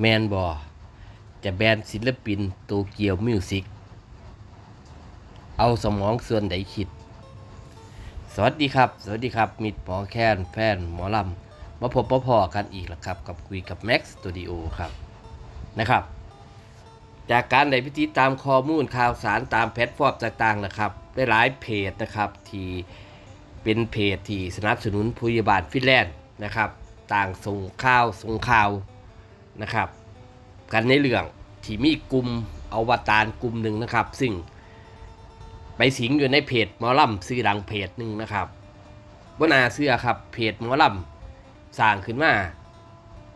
แมนบอจะแบนศิลปินโตเกียวมิวสิกเอาสมองส่วนใดคิด สวัสดีครับ สวัสดีครับ มิดหมอแค้นแฟนหมอลำมาพบพ่อๆกันอีกแล้วครับ กับคุยกับ Max Studio ครับนะครับ จากการได้พิธีตามข้อมูลข่าวสารตามแพลตฟอร์มต่างๆนะครับ ได้หลายเพจนะครับ ที่เป็นเพจที่สนับสนุนผู้ยาบาลฟินแลนด์นะครับ ต่างส่งข่าวส่งข่าว นะครับ กันในเรื่องที่มีกลุ่มอวตารกลุ่มหนึ่งนะครับ ซึ่งไปสิงอยู่ในเพจมอลำซื้อดังเพจหนึ่งนะครับบนาเสื้อครับเพจมอลำสร้างขึ้นมา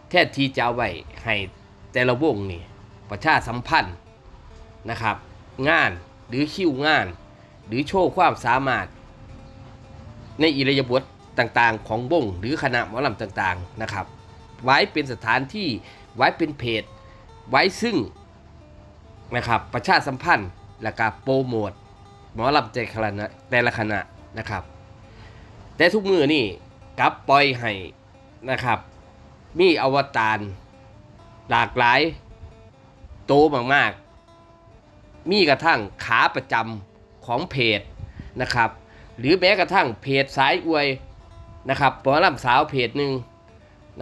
แท้ที่จะเอาไว้ให้แต่ละวงนี่ประชาสัมพันธ์นะครับ งานหรือคิวงาน หรือโชว์ความสามารถ ในอิริยาบถต่างๆ ของวงหรือคณะหมอลำต่างๆนะครับ ไว้เป็นสถานที่ ไว้เป็นเพจ ไว้ซึ่งนะครับประชาสัมพันธ์และก็โปรโมทหมอลำใจคณะแต่ละคณะนะครับ แต่ทุกมือนี่กับปล่อยให้นะครับ มีอวตารหลากหลายโตมากๆ มีกระทั่งขาประจำของเพจนะครับ หรือแม้กระทั่งเพจสายอวยนะครับหมอลำสาวเพจหนึ่ง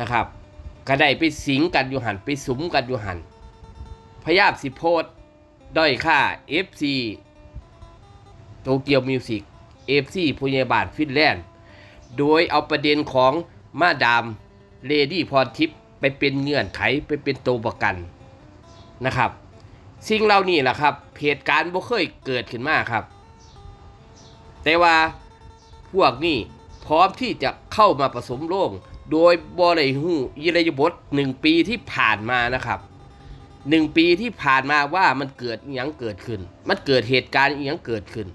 นะครับ ก็ได้ไปสิงกันอยู่หันไปสุมกันอยู่หันพยายามสิโพสต์ด้อยค่า FC โตเกียวมิวสิก FC ผู้ใหญ่บ้านฟินแลนด์ โดยเอาประเด็นของมาดามเลดี้พรทิพย์ไปเป็นเงื่อนไขไปเป็นตัวประกันนะครับ สิ่งเหล่านี้แหละครับเหตุการณ์บ่เคยเกิดขึ้นมาครับ แต่ว่าพวกนี้พร้อมที่จะเข้ามาผสมโรง โดยบริหูยิรยบทหนึ่งปีที่ผ่านมานะครับหนึ่งปีที่ผ่านมาว่ามันเกิดอหยังเกิดขึ้น มันเกิดเหตุการณ์อหยังเกิดขึ้น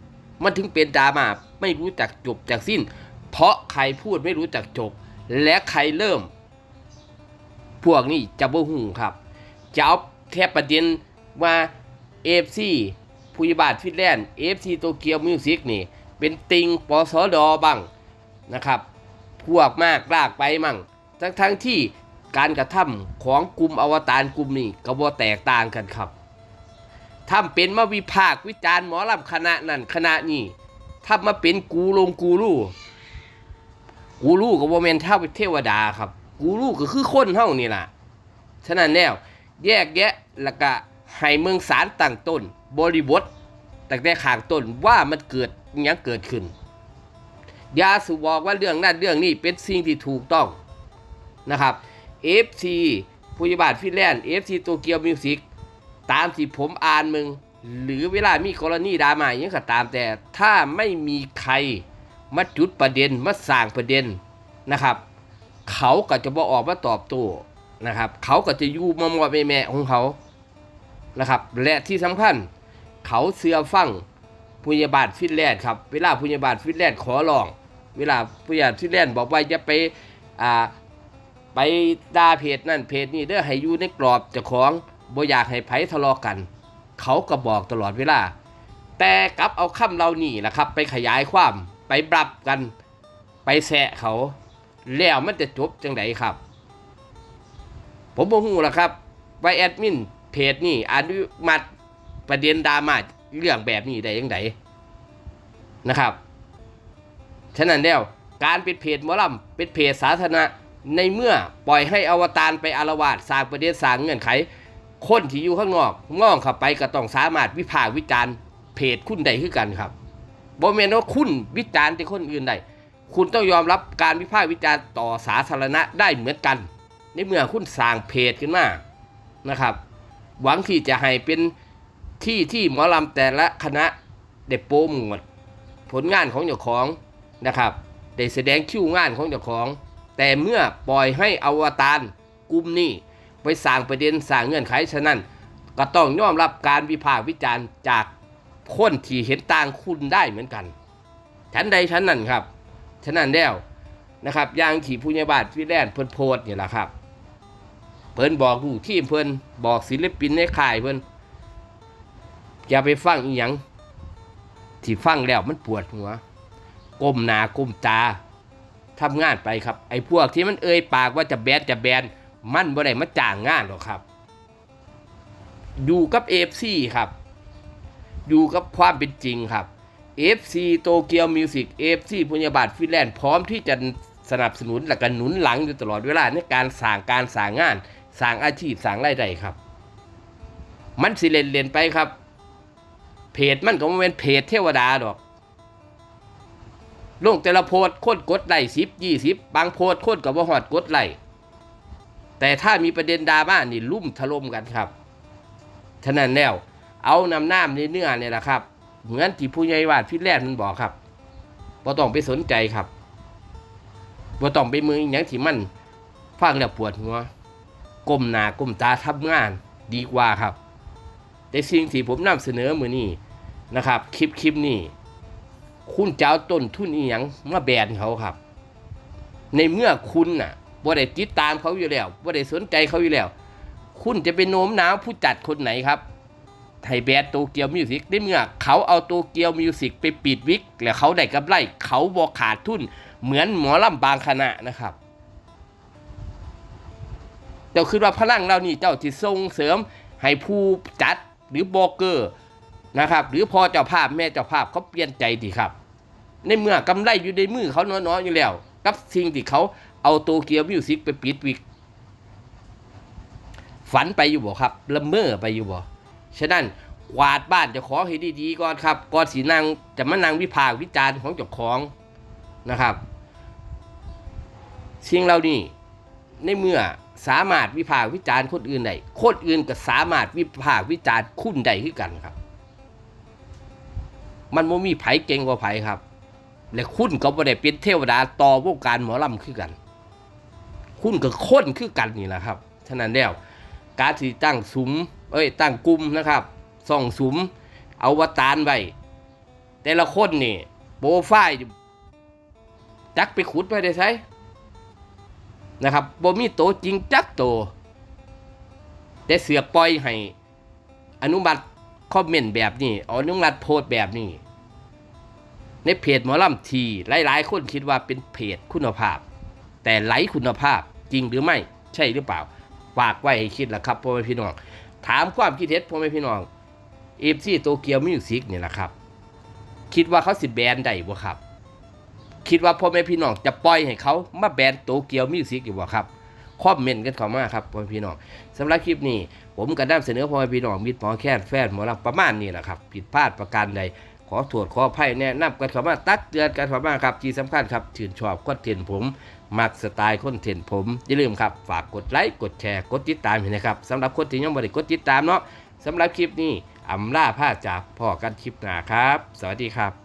มันถึงเป็นดราม่าไม่รู้จักจบจากสิ้น เพราะใครพูดไม่รู้จักจบ และใครเริ่ม พวกนี้จะบ่หูครับจะเอาแค่ประเด็นว่าเอฟซีผู้ยบาทฟินแลนด์เอฟซีโตเกียวมิวสิกนี่ เป็นติงปสอดบ้างนะครับ พวกมากลากไปมั่ง ทั้งทั้งที่การกระทำของกลุ่มอวตารกลุ่มนี้ก็บ่แตกต่างกันครับทำเป็นมาวิพากษ์วิจารณ์หมอลำคณะนั้นคณะนี้ทำมาเป็นกูลงกูรูกูรูก็บ่แม่นเท่าเทวดาครับ กูรูก็คือคนเฮานี่ล่ะ ฉะนั้นแล้วแยกแยะแล้วก็ให้เมืองสารตั้งต้น บริบทตั้งแต่ขางต้นว่ามันเกิดยังเกิดขึ้น อย่าสุบอกว่าเรื่องนั้นเรื่องนี้เป็นสิ่งที่ถูกต้องนะครับ FC ผู้ยบาทฟินแลนด์ FC โตเกียวมิวสิกตามที่ผมอ่านมึง หรือเวลามีกรณีดราม่าอหยังก็ตามแต่ถ้าไม่มีใครมาจุดประเด็นมาสร้างประเด็นนะครับ เขาก็จะบอกออกมาตอบโต้นะครับ เขาก็จะอยู่มอมอแม่ของเขานะครับ และที่สำคัญเขาเสือฟังผู้ใหญ่บ้านฟินแลนด์ครับ เวลาผู้ใหญ่บ้านฟินแลนด์ขอร้อง เวลาผู้ใหญ่บ้านฟินบอกว่าจะไปอ่าไปด่าเพจนั่นเพจนี้เด้อให้อยู่ในกรอบเจ้าของบ่อยากให้ไผทะเลาะกัน เขาก็บอกตลอดเวลา แต่กลับเอาคำเรานี่แหละครับ ไปขยายความไปปรับกัน ไปแซะเขา แล้วมันจะจบจังไดครับ ผมบ่ฮู้ล่ะครับว่าแอดมินเพจนี่อนุมัติประเด็นดราม่าเรื่องแบบนี้ได้ยังไงนะครับ ฉะนั้นแล้วการป็นเพจหมอลำเป็นเพจสาธารณะในเมื่อปล่อยให้อวตารไปอารวาสสร้างประเด็นสร้างเงื่อนไข คนที่อยู่ข้างนอกง่องเข้าไปก็ต้องสามารถวิพากษ์วิจารณ์เพจคุณได้คือกันครับบ่แม่นว่าคุณวิจารณ์แต่คนอื่นได้คุณต้องยอมรับการวิพากษ์วิจารณ์ต่อสาธารณะได้เหมือนกัน ในเมื่อคุณสร้างเพจขึ้นมานะครับ หวังที่จะให้เป็นที่ที่หมอลำแต่ละคณะได้โปรโมทผลงานของเจ้าของ นะครับได้แสดงคิวงานของเจ้าของ แต่เมื่อปล่อยให้อวตารกลุ่มนี้ไปสร้างประเด็นสร้างเงื่อนไขฉะนั้น ก็ต้องยอมรับการวิพากษ์วิจารณ์จากคนที่เห็นต่างคุณได้เหมือนกันฉันใดฉันนั้นครับฉะนั้นแล้วนะครับย่างที่ผู้ใหญ่บ้านฟิแลนด์เพิ่นโพสต์นี่แหละครับ เพิ่นบอกลูกทีมเพิ่นบอกศิลปินในค่ายเพิ่นอย่าไปฟังอีหยังที่ฟังแล้วมันปวดหัว ก้มหน้าก้มตาทำงานไปครับ ไอ้พวกที่มันเอ่ยปากว่าจะแบนจะแบนมันบ่ได้มาจ้างงานหรอกครับ อยู่กับเอฟซีครับ อยู่กับความเป็นจริงครับ FC โตเกียวมิวสิก FC พุญญาบาทฟิแลนด์พร้อมที่จะสนับสนุนและกันหนุนหลังอยู่ตลอดเวลาในการสร้างการสร้างงานสร้างอาชีพสร้างรายได้ครับ มันสิเล่นเล่นไปครับ เพจมันก็บ่แม่นเพจเทวดาดอก ลงแต่ละโพสโคตรกดไลค์สิบยี่สิบบางโพสโคตรกับว่าหอดกดไลค์แต่ถ้ามีประเด็นดราม่านี่ลุ่มถล่มกันครับฉะนั้นแล้วเอานำน้ำในเนื้อเนี่ยแหละครับ เหมือนที่ผู้ใหญ่วาดพิแรกมันบอกครับบ่ต้องไปสนใจครับบ่ต้องไปมืออย่างที่มันฟังแล้วปวดหัวก้มหน้าก้มตาทำงานดีกว่าครับ แต่สิ่งที่ผมนำเสนอมือนี้นะครับ คลิปคลิปนี้ คุณจะเอาต้นทุนอีหยังมาแบนเขาครับ ในเมื่อคุณน่ะบ่ได้ติดตามเขาอยู่แล้วบ่ได้สนใจเขาอยู่แล้ว คุณจะไปโน้มน้าวผู้จัดคนไหนครับไทยแบนโตเกียวมิวสิกในเมื่อเขาเอาโตเกียวมิวสิกไปปิดวิก แล้วเขาได้กำไร เขาบ่ขาดทุน เหมือนหมอลำบางคณะนะครับเจ้าคิดว่าพลังเรานี่เจ้าที่ส่งเสริมให้ผู้จัดหรือโบรกเกอร์นะครับ หรือพอเจ้าภาพแม่เจ้าภาพเขาเปลี่ยนใจดีครับ ในเมื่อกำไรอยู่ในมือเขาน้อยๆอยู่แล้ว กับสิ่งที่เขาเอาโตเกียวมิวสิกไปปิดวิก ฝันไปอยู่บ่ครับละเมอไปอยู่บ่ฉะนั้นกวาดบ้านจ้าขอให้ดีๆก่อนครับก่อนสีนางจะมานั่งวิพากวิจารณ์ของเจ้าของนะครับสิ่งเหล่านี้ในเมื่อสามารถวิพากวิจารณ์คนอื่นได้คนอื่นก็สามารถวิพากวิจารณ์คุณได้คือกันครับ มันบ่มีไผเก่งกว่าไผครับ และคุณก็บ่ได้เป็นเทวดาต่อวงการหมอลำคือกัน คุณก็คนคือกันนี่แหละครับ ฉะนั้นแล้วการที่ตั้งสุมเอ้ย ตั้งกลุ่มนะครับส่องสุมเอาวตารไว้แต่ละคนนี่โปรไฟล์จักไปขุดไปได้ใช้นะครับบ่มีโตจริงจักโต แต่เสือกปล่อยให้อนุมัติคอมเมนต์แบบนี้อนุมัติโพสแบบนี้ ในเพจหมอลำทีหลาย ๆ คนคิดว่าเป็นเพจคุณภาพ แต่ไร้คุณภาพจริงหรือไม่ใช่หรือเปล่าฝากไว้ให้คิดละครับพ่อแม่พี่น้อง ถามความคิดเห็นพ่อแม่พี่น้องเอฟซีโตเกียวมิวสิกเนี่ยแหละครับ คิดว่าเขาสิแบนได้บ่ครับ คิดว่าพ่อแม่พี่น้องจะปล่อยให้เขามาแบนโตเกียวมิวสิกอยู่บ่ครับคอมเมนต์กันเข้ามาครับพ่อแม่พี่น้องสำหรับคลิปนี้ ผมก็นำเสนอพ่อแม่พี่น้องมิตรหมอแค้นแฟนหมอลำประมาณนี้แหละครับผิดพลาดประการใด ขอโทษขออภัยแนะนำกันเข้ามาตักเตือนกันเข้ามาครับที่สำคัญครับชื่นชอบคอนเทนต์ผมมักสไตล์คอนเทนต์ผมอย่าลืมครับฝากกดไลค์กดแชร์กดติดตามเห็นะครับสำหรับคนที่ยังไม่ได้กดติดตามเนาะสำหรับคลิปนี้อำลาผ้าจากพ่อกันคลิปหนาครับ สวัสดีครับ